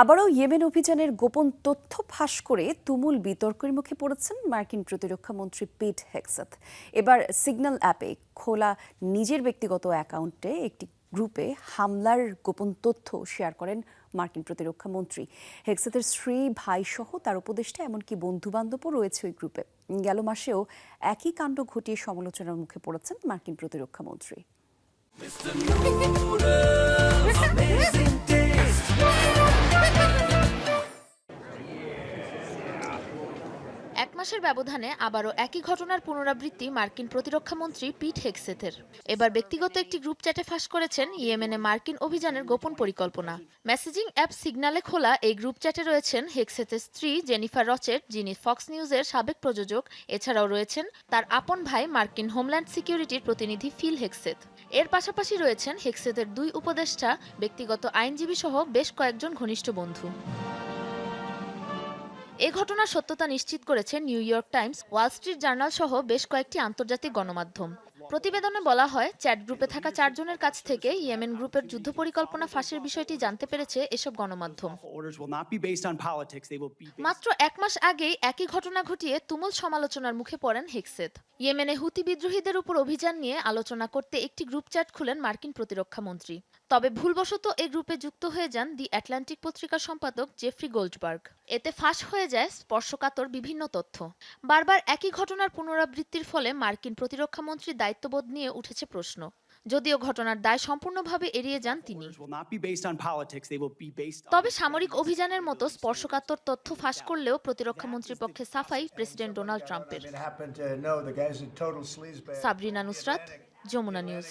আবারও ইয়েমেন অভিযানের গোপন তথ্য ফাঁস করে তুমুল বিতর্কের মুখে পড়েছেন মার্কিন প্রতিরক্ষা মন্ত্রী পিট হেক্সাথ এবার সিগন্যাল অ্যাপে খোলা নিজের ব্যক্তিগত অ্যাকাউন্টে একটি গ্রুপে হামলার গোপন তথ্য শেয়ার করেন মার্কিন প্রতিরক্ষা মন্ত্রী। হেক্সাথের স্ত্রী, ভাই সহ তার উপদেষ্টা এমনকি বন্ধু বান্ধবও রয়েছে ওই গ্রুপে। গেল মাসেও একই কাণ্ড ঘটিয়ে সমালোচনার মুখে পড়েছেন মার্কিন প্রতিরক্ষা মন্ত্রী। মাসের ব্যবধানে আবারও একই ঘটনার পুনরাবৃত্তি মার্কিন প্রতিরক্ষা মন্ত্রী পিট হেক্সেথের এবার ব্যক্তিগত একটি গ্রুপ চ্যাটে ফাঁস করেছেন ইয়েমেনে মার্কিন অভিযানের গোপন পরিকল্পনা। মেসেজিং অ্যাপ সিগনালে খোলা এই গ্রুপ চ্যাটে রয়েছেন হেক্সেথের স্ত্রী জেনিফার রচেট যিনি ফক্স নিউজের সাবেক প্রযোজক। এছাড়াও রয়েছেন তার আপন ভাই মার্কিন হোমল্যান্ড সিকিউরিটির প্রতিনিধি ফিল হেক্সেথ এর পাশাপাশি রয়েছেন হেক্সেথের দুই উপদেষ্টা, ব্যক্তিগত আইনজীবী সহ বেশ কয়েকজন ঘনিষ্ঠ বন্ধু। এ ঘটনার সত্যতা নিশ্চিত করেছে New York Times, Wall Street Journal সহ বেশ কয়েকটি আন্তর্জাতিক গণমাধ্যম। প্রতিবেদনে বলা হয়, চ্যাট গ্রুপে থাকা চারজনের কাছ থেকে ইয়েমেন গ্রুপের যুদ্ধ পরিকল্পনা ফাঁসের বিষয়টি জানতে পেরেছে এসব গণমাধ্যম। মাত্র এক মাস আগেই একই ঘটনা ঘটিয়ে তুমুল সমালোচনার মুখে পড়েন হেক্সেত ইয়েমেনে হুতি বিদ্রোহীদের উপর অভিযান নিয়ে আলোচনা করতে একটি গ্রুপ চ্যাট খুলেন মার্কিন প্রতিরক্ষা মন্ত্রী। তবে ভুলবশত এই গ্রুপে যুক্ত হয়ে যান দি অ্যাটলান্টিক পত্রিকার সম্পাদক জেফ্রি গোল্ডবার্গ। এতে ফাঁস হয়ে যায় স্পর্শকাতর বিভিন্ন তথ্য। বারবার একই ঘটনার পুনরাবৃত্তির ফলে মার্কিন প্রতিরক্ষা মন্ত্রীর দায়িত্ববোধ নিয়ে উঠেছে প্রশ্ন। যদিও ঘটনার দায় সম্পূর্ণভাবে এড়িয়ে যান তিনি। তবে সামরিক অভিযানের মতো স্পর্শকাতর তথ্য ফাঁস করলেও প্রতিরক্ষা মন্ত্রীর পক্ষে সাফাই প্রেসিডেন্ট ডোনাল্ড ট্রাম্পের. সাবরিনা নুসরাত যমুনা নিউজ।